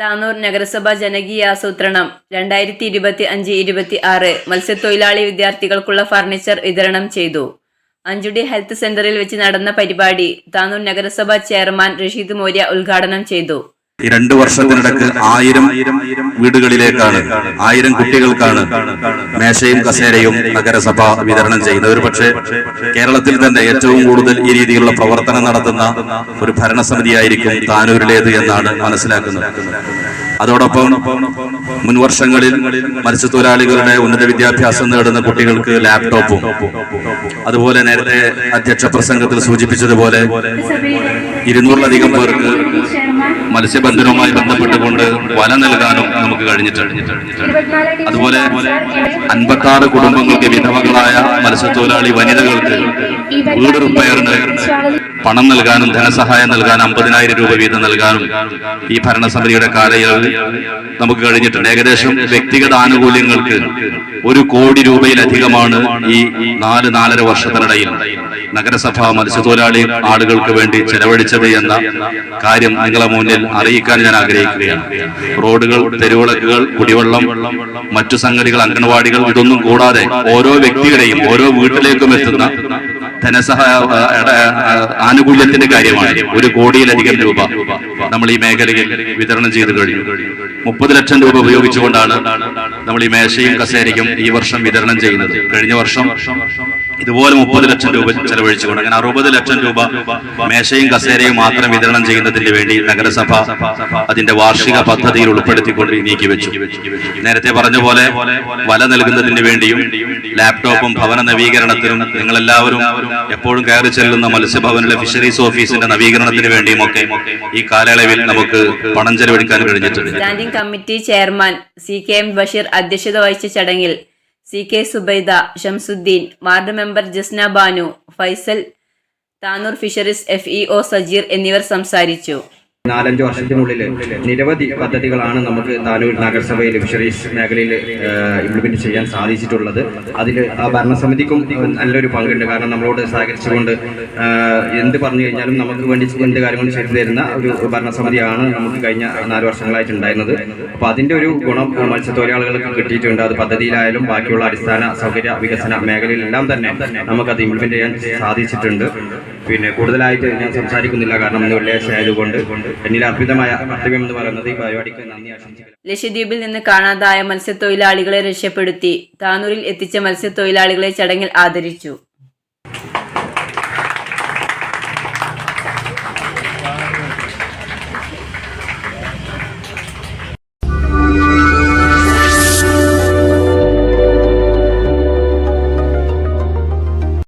താനൂർ നഗരസഭ ജനകീയാസൂത്രണം രണ്ടായിരത്തി ഇരുപത്തി അഞ്ച് ഇരുപത്തി ആറ് മത്സ്യത്തൊഴിലാളി വിദ്യാർത്ഥികൾക്കുള്ള ഫർണിച്ചർ വിതരണം ചെയ്തു. അഞ്ചുടി ഹെൽത്ത് സെന്ററിൽ വെച്ച് നടന്ന പരിപാടി താനൂർ നഗരസഭ ചെയർമാൻ റഷീദ് മോര്യ ഉദ്ഘാടനം ചെയ്തു. ഈ രണ്ടു വർഷത്തിനിടക്ക് ആയിരം വീടുകളിലേക്കാണ് ആയിരം കുട്ടികൾക്കാണ് മേശയും കസേരയും നഗരസഭ വിതരണം ചെയ്യുന്നത്. ഒരു പക്ഷേ കേരളത്തിൽ തന്നെ ഏറ്റവും കൂടുതൽ ഈ രീതിയിലുള്ള പ്രവർത്തനം നടത്തുന്ന ഒരു ഭരണസമിതിയായിരിക്കും താനൂരിലേത് എന്നാണ് മനസ്സിലാക്കുന്നത്. അതോടൊപ്പം മുൻവർഷങ്ങളിൽ മത്സ്യത്തൊഴിലാളികളുടെ ഉന്നത വിദ്യാഭ്യാസം നേടുന്ന കുട്ടികൾക്ക് ലാപ്ടോപ്പും അതുപോലെ നേരത്തെ അധ്യക്ഷ പ്രസംഗത്തിൽ സൂചിപ്പിച്ചതുപോലെ ഇരുന്നൂറിലധികം പേർക്ക് മത്സ്യബന്ധനവുമായി ബന്ധപ്പെട്ടുകൊണ്ട് വല നൽകാനും നമുക്ക് കഴിഞ്ഞിട്ടുണ്ട്. അതുപോലെ അൻപത്താറ് കുടുംബങ്ങൾക്ക് വിധവകളായ മത്സ്യത്തൊഴിലാളി വനിതകൾക്ക് വീട് റിപ്പയറിന് പണം നൽകാനും ധനസഹായം നൽകാനും അമ്പതിനായിരം രൂപ വീതം നൽകാനും ഈ ഭരണസമിതിയുടെ കാലയളവിൽ നമുക്ക് കഴിഞ്ഞിട്ടുണ്ട്. ഏകദേശം വ്യക്തിഗത ആനുകൂല്യങ്ങൾക്ക് ഒരു കോടി രൂപയിലധികമാണ് ഈ നാല് നാലര വർഷത്തിനിടയിൽ. നഗരസഭ മത്സ്യത്തൊഴിലാളി ആളുകൾക്ക് വേണ്ടി ചെലവഴിച്ചത് എന്ന കാര്യം നിങ്ങളെ മുന്നിൽ അറിയിക്കാൻ ഞാൻ ആഗ്രഹിക്കുകയാണ്. റോഡുകൾ തെരുവിളക്കുകൾ കുടിവെള്ളം മറ്റു സംഗതികൾ അംഗൻവാടികൾ ഇതൊന്നും കൂടാതെ ഓരോ വ്യക്തിയുടെയും ഓരോ വീട്ടിലേക്കും എത്തുന്ന ധനസഹായ ആനുകൂല്യത്തിന്റെ കാര്യമാണ്. ഒരു കോടിയിലധികം രൂപ നമ്മൾ ഈ മേഖലയിൽ വിതരണം ചെയ്തു കഴിഞ്ഞു. മുപ്പത് ലക്ഷം രൂപ ഉപയോഗിച്ചുകൊണ്ടാണ് നമ്മൾ ഈ മേശയും കസേരയും ഈ വർഷം വിതരണം ചെയ്യുന്നത്. കഴിഞ്ഞ വർഷം ഇതുപോലെ മുപ്പത് ലക്ഷം രൂപ ചെലവഴിച്ചുകൊണ്ട് അങ്ങനെ അറുപത് ലക്ഷം രൂപ മേശയും കസേരയും മാത്രം വിതരണം ചെയ്യുന്നതിന് വേണ്ടി നഗരസഭ അതിന്റെ വാർഷിക പദ്ധതിയിൽ ഉൾപ്പെടുത്തിക്കൊണ്ട് നീക്കി വെച്ചു. നേരത്തെ പറഞ്ഞ പോലെ വല നൽകുന്നതിന് വേണ്ടിയും ലാപ്ടോപ്പും ഭവന നവീകരണത്തിനും നിങ്ങളെല്ലാവരും എപ്പോഴും കയറി ചെല്ലുന്ന മത്സ്യഭവനിലെ ഫിഷറീസ് ഓഫീസിന്റെ നവീകരണത്തിന് വേണ്ടിയും ഒക്കെ ഈ കാലയളവിൽ നമുക്ക് പണം ചെലവഴിക്കാൻ കഴിഞ്ഞിട്ടുണ്ട്. Standing committee chairman C K M Basheer അധ്യക്ഷത വഹിച്ച ചടങ്ങിൽ C K Subaida Shamsuddin ward member Jasna Banu Faisal Tanur fisheries F E O Sajeer എന്നിവർ സംസാരിച്ചു. നാലഞ്ച് വർഷത്തിനുള്ളിൽ നിരവധി പദ്ധതികളാണ് നമുക്ക് താനൂർ നഗരസഭയിൽ ഫിഷറീസ് മേഖലയിൽ ഇംപ്ലിമെന്റ് ചെയ്യാൻ സാധിച്ചിട്ടുള്ളത്. അതിൽ ആ ഭരണസമിതിക്കും നല്ലൊരു പങ്കുണ്ട്. കാരണം നമ്മളോട് സഹകരിച്ചുകൊണ്ട് എന്ത് പറഞ്ഞു കഴിഞ്ഞാലും നമുക്ക് വേണ്ടി എന്ത് കാര്യങ്ങളും ചെയ്തു തരുന്ന ഒരു ഭരണസമിതിയാണ് നമുക്ക് കഴിഞ്ഞ നാല് വർഷങ്ങളായിട്ട് ഉണ്ടായിരുന്നത്. അപ്പോൾ അതിന്റെ ഒരു ഗുണം മത്സ്യത്തൊഴിലാളികൾക്ക് കിട്ടിയിട്ടുണ്ട്. അത് പദ്ധതിയിലായാലും ബാക്കിയുള്ള അടിസ്ഥാന സൗകര്യ വികസന മേഖലയിലെല്ലാം തന്നെ നമുക്കത് ഇംപ്ലിമെന്റ് ചെയ്യാൻ സാധിച്ചിട്ടുണ്ട്. പിന്നെ കൂടുതലായിട്ട് ഞാൻ സംസാരിക്കുന്നില്ല. കാരണം ഇന്ന് വെള്ളിയാഴ്ച ആയതുകൊണ്ട് പറയുന്നത് ലക്ഷദ്വീപിൽ നിന്ന് കാണാതായ മത്സ്യത്തൊഴിലാളികളെ രക്ഷപ്പെടുത്തി. താനൂരിൽ എത്തിച്ച മത്സ്യത്തൊഴിലാളികളെ ചടങ്ങിൽ ആദരിച്ചു.